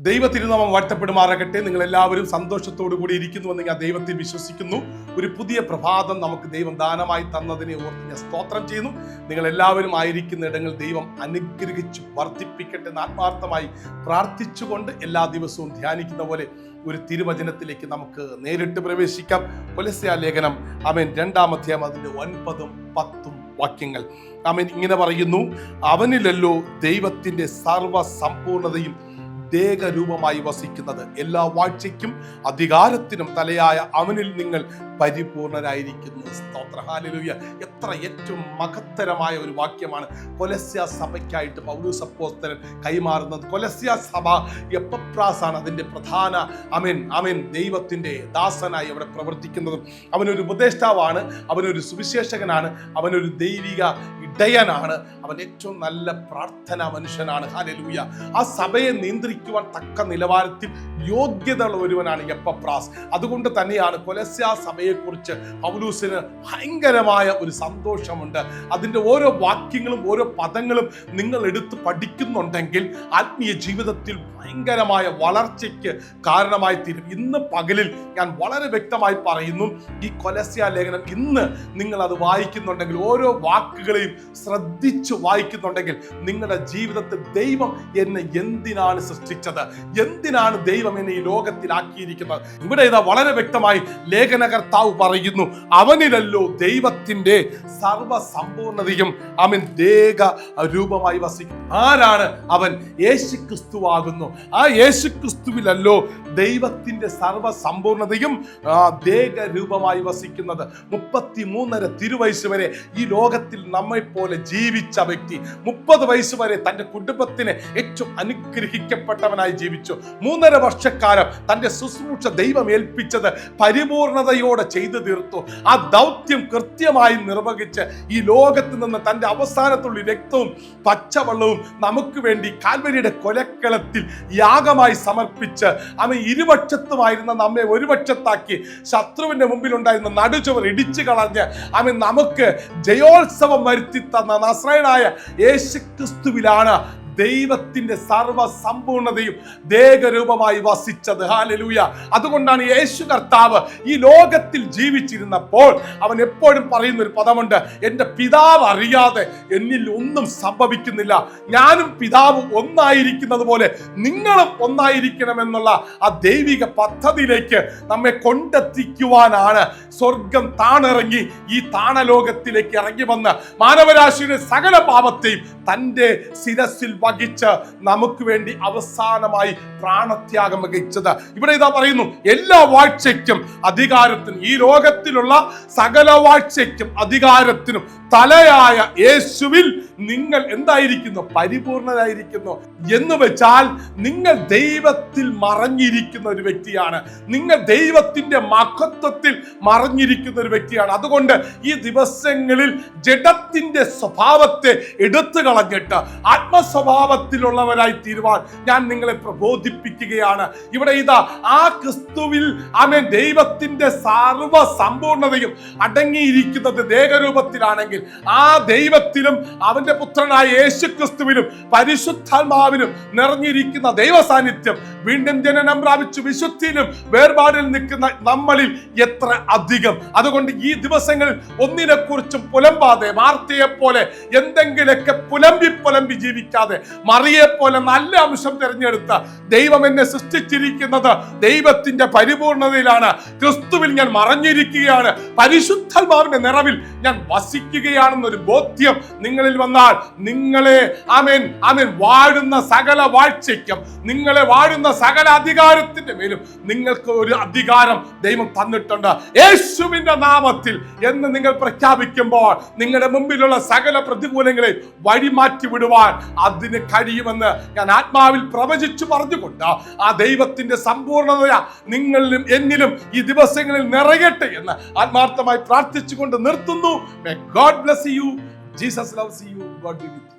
ദൈവ തിരുനാമം വാഴ്ത്തപ്പെടുമാറാകട്ടെ. നിങ്ങൾ എല്ലാവരും സന്തോഷത്തോടു കൂടി ഇരിക്കുന്നുവെന്ന് ഞാൻ ദൈവത്തിൽ വിശ്വസിക്കുന്നു. ഒരു പുതിയ പ്രഭാതം നമുക്ക് ദൈവം ദാനമായി തന്നതിനെ ഓർത്ത് ഞാൻ സ്തോത്രം ചെയ്യുന്നു. നിങ്ങൾ എല്ലാവരും ആയിരിക്കുന്ന ഇടങ്ങൾ ദൈവം അനുഗ്രഹിച്ച് വർദ്ധിപ്പിക്കട്ടെ എന്ന് ആത്മാർത്ഥമായി പ്രാർത്ഥിച്ചുകൊണ്ട് എല്ലാ ദിവസവും ധ്യാനിക്കുന്ന പോലെ ഒരു തിരുവചനത്തിലേക്ക് നമുക്ക് നേരിട്ട് പ്രവേശിക്കാം. പുലസ്യ ലേഖനം. അവൻ രണ്ടാം അതിന്റെ ഒൻപതും പത്തും വാക്യങ്ങൾ. അവൻ ഇങ്ങനെ പറയുന്നു. അവനിലല്ലോ ദൈവത്തിന്റെ സർവ സമ്പൂർണതയും ദേഹരൂപമായി വസിക്കുന്നത് എല്ലാ വാഴ്ചയ്ക്കും അധികാരത്തിനും തലയായ അവനിൽ നിങ്ങൾ പരിപൂർണരായിരിക്കുന്നു. സ്തോത്ര. ഹാലലൂയ എത്ര ഏറ്റവും മഹത്തരമായ ഒരു വാക്യമാണ്. കൊലസ്യ സഭയ്ക്കായിട്ട് പൗരസപ്പോസ്തരൻ കൈമാറുന്നത്. കൊലസ്യ സഭ എപ്പപ്രാസാണ് അതിന്റെ പ്രധാന അമൻ അമൻ ദൈവത്തിന്റെ ദാസനായി അവിടെ പ്രവർത്തിക്കുന്നതും. അവനൊരു ഉപദേഷ്ടാവാണ് അവനൊരു സുവിശേഷകനാണ് അവനൊരു ദൈവിക ഇടയനാണ് അവൻ ഏറ്റവും നല്ല പ്രാർത്ഥന മനുഷ്യനാണ്. ഹാലലൂയ ആ സഭയെ നിയന്ത്രിക്കുവാൻ തക്ക നിലവാരത്തിൽ യോഗ്യതയുള്ള ഒരുവനാണ് എപ്പപ്രാസ്. അതുകൊണ്ട് തന്നെയാണ് കൊലസ്യ സഭയെക്കുറിച്ച് പൗലൂസിന് ഭയങ്കരമായ ഒരു സന്തോഷമുണ്ട്. അതിന്റെ ഓരോ വാക്യങ്ങളും ഓരോ പദങ്ങളും നിങ്ങൾ എടുത്ത് പഠിക്കുന്നുണ്ടെങ്കിൽ ആത്മീയ ജീവിതത്തിൽ ഭയങ്കരമായ വളർച്ചയ്ക്ക് കാരണമായി തീരും. ഇന്ന് പകലിൽ ഞാൻ വളരെ വ്യക്തമായി പറയുന്നു ഈ കൊലസ്യ ലേഖനം ഇന്ന് നിങ്ങൾ അത് വായിക്കുന്നുണ്ടെങ്കിൽ ഓരോ വാക്കുകളെയും ശ്രദ്ധിച്ച് വായിക്കുന്നുണ്ടെങ്കിൽ നിങ്ങളുടെ ജീവിതത്തിൽ ദൈവം എന്നെ എന്തിനാണ് സൃഷ്ടിച്ചത്. എന്തിനാണ് ദൈവം എന്നെ ഈ ലോകത്തിലാക്കിയിരിക്കുന്നത്? ഇവിടെ ഇതാ വളരെ വ്യക്തമായി ലേഖനകർത്താവ് പറയുന്നു അവനിലല്ലോ ദൈവത്തിന്റെ സർവസമ്പൂർണതയും അവൻ ദേഹ രൂപമായി വസിക്കും ആരാണ് അവൻ? യേശു ക്രിസ്തുവാകുന്നു ആ യേശുക്രിസ്തുവിലല്ലോ ദൈവത്തിന്റെ സർവസമ്പൂർണതയും ദേഹ രൂപമായി വസിക്കുന്നത്. മുപ്പത്തി മൂന്നര തിരുവയസ് വരെ ഈ ലോകത്തിൽ നമ്മെ പോലെ ജീവിച്ച വ്യക്തി മുപ്പത് വയസ്സ് വരെ തന്റെ കുടുംബത്തിന് ഏറ്റവും അനുഗ്രഹിക്കപ്പെട്ടവനായി ജീവിച്ചു. മൂന്നര വർഷക്കാലം തന്റെ ശുശ്രൂഷ ദൈവം ഏൽപ്പിച്ചത് പരിപൂർണതയോടെ ചെയ്തു തീർത്തു. ആ ദൗത്യം കൃത്യമായി നിർവഹിച്ച് ഈ ലോകത്ത് നിന്ന് തന്റെ അവസാനത്തുള്ള രക്തവും പച്ചവെള്ളവും നമുക്ക് വേണ്ടി കാൽവരിയുടെ കൊലക്കളത്തിൽ യാഗമായി സമർപ്പിച്ച് അവൻ ഇരുപക്ഷത്തുമായിരുന്ന നമ്മെ ഒരു പക്ഷത്താക്കി ശത്രുവിന്റെ മുമ്പിൽ ഉണ്ടായിരുന്ന നടുചുവർ ഇടിച്ചു കളഞ്ഞ് അവൻ നമുക്ക് ജയോത്സവം വരുത്തി തന്ന നസ്രയനായ യേശു ക്രിസ്തുവിലാണ് ദൈവത്തിന്റെ സർവ സമ്പൂർണതയും ദേഹരൂപമായി വസിച്ചത്. ഹാലലൂയ അതുകൊണ്ടാണ് യേശു കർത്താവ് ഈ ലോകത്തിൽ ജീവിച്ചിരുന്നപ്പോൾ അവൻ എപ്പോഴും പറയുന്ന ഒരു പദമുണ്ട് എന്റെ പിതാവ് അറിയാതെ എന്നിൽ ഒന്നും സംഭവിക്കുന്നില്ല. ഞാനും പിതാവ് ഒന്നായിരിക്കുന്നത് പോലെ നിങ്ങളും ഒന്നായിരിക്കണമെന്നുള്ള ആ ദൈവിക പദ്ധതിയിലേക്ക് നമ്മെ കൊണ്ടെത്തിക്കുവാനാണ്. സ്വർഗം താണിറങ്ങി ഈ താണലോകത്തിലേക്ക് ഇറങ്ങി വന്ന് മാനവരാശിയുടെ സകല പാപത്തെയും തന്റെ ശിരസിൽ വഹിച്ച് നമുക്ക് വേണ്ടി അവസാനമായി പ്രാണത്യാഗം വഹിച്ചത്. ഇവിടെ ഇതാ പറയുന്നു എല്ലാ വാഴ്ചയ്ക്കും അധികാരത്തിനും ഈ ലോകത്തിലുള്ള സകല വാഴ്ചയ്ക്കും അധികാരത്തിനും തലയായ യേശുവിൽ നിങ്ങൾ എന്തായിരിക്കുന്നു? പരിപൂർണരായിരിക്കുന്നു. എന്ന് വെച്ചാൽ നിങ്ങൾ ദൈവത്തിൽ മറഞ്ഞിരിക്കുന്ന ഒരു വ്യക്തിയാണ്. നിങ്ങൾ ദൈവത്തിന്റെ മഹത്വത്തിൽ മറഞ്ഞിരിക്കുന്ന ഒരു വ്യക്തിയാണ്. അതുകൊണ്ട് ഈ ദിവസങ്ങളിൽ ജഡത്തിന്റെ സ്വഭാവത്തെ എടുത്തു കളഞ്ഞിട്ട് ആത്മസ്വഭാവത്തിലുള്ളവരായി തീരുവാൻ ഞാൻ നിങ്ങളെ പ്രബോധിപ്പിക്കുകയാണ്. ഇവിടെ ഇതാ ആ ക്രിസ്തുവിൽ ആമേ ദൈവത്തിന്റെ സർവ സമ്പൂർണതയും അടങ്ങിയിരിക്കുന്നത് ദേഹരൂപത്തിലാണെങ്കിൽ ആ ദൈവത്തിലും അവന്റെ പുത്രനായ യേശു ക്രിസ്തുവിലും പരിശുദ്ധാത്മാവിനും നിറഞ്ഞിരിക്കുന്ന ദൈവ സാന്നിധ്യം വീണ്ടും ജനനം പ്രാപിച്ചു വിശുദ്ധിയിലും വേർപാടിൽ നിൽക്കുന്ന നമ്മളിൽ എത്ര അധികം. അതുകൊണ്ട് ഈ ദിവസങ്ങളിൽ ഒന്നിനെ കുറിച്ചും പുലമ്പാതെ വാർത്തയെ പോലെ എന്തെങ്കിലുമൊക്കെ പുലമ്പി പുലമ്പി ജീവിക്കാതെ മറിയെ പോലെ നല്ല അംശം തിരഞ്ഞെടുത്ത ദൈവം എന്നെ സൃഷ്ടിച്ചിരിക്കുന്നത് ദൈവത്തിന്റെ പരിപൂർണതയിലാണ്. ക്രിസ്തുവിൽ ഞാൻ മറഞ്ഞിരിക്കുകയാണ്. പരിശുദ്ധാത്മാവിന്റെ നിറവിൽ ഞാൻ വസിക്കുകയാണെന്നൊരു ബോധ്യം നിങ്ങളിൽ വന്നാൽ നിങ്ങളെ ആമേൻ ആമേൻ വാഴുന്ന സകല വാഴ്ചയ്ക്കും നിങ്ങളെ വാഴുന്ന സകല അധികാരത്തിന്റെ മേലും നിങ്ങൾക്ക് ഒരു അധികാരം ദൈവം തന്നിട്ടുണ്ട്. യേശുവിന്റെ നാമത്തിൽ എന്ന് നിങ്ങൾ പ്രഖ്യാപിക്കുമ്പോൾ നിങ്ങളുടെ മുമ്പിലുള്ള സകല പ്രതികൂലങ്ങളെ വഴിമാറ്റി വിടുവാൻ അതിന് കഴിയുമെന്ന് ഞാൻ ആത്മാവിൽ പ്രവചിച്ചു പറഞ്ഞുകൊണ്ട് ആ ദൈവത്തിന്റെ സമ്പൂർണത നിങ്ങളിലും എന്നിലും ഈ ദിവസങ്ങളിൽ നിറയട്ടെ എന്ന് ആത്മാർത്ഥമായി പ്രാർത്ഥിച്ചുകൊണ്ട് നിർത്തുന്നു. God bless you Jesus loves you God with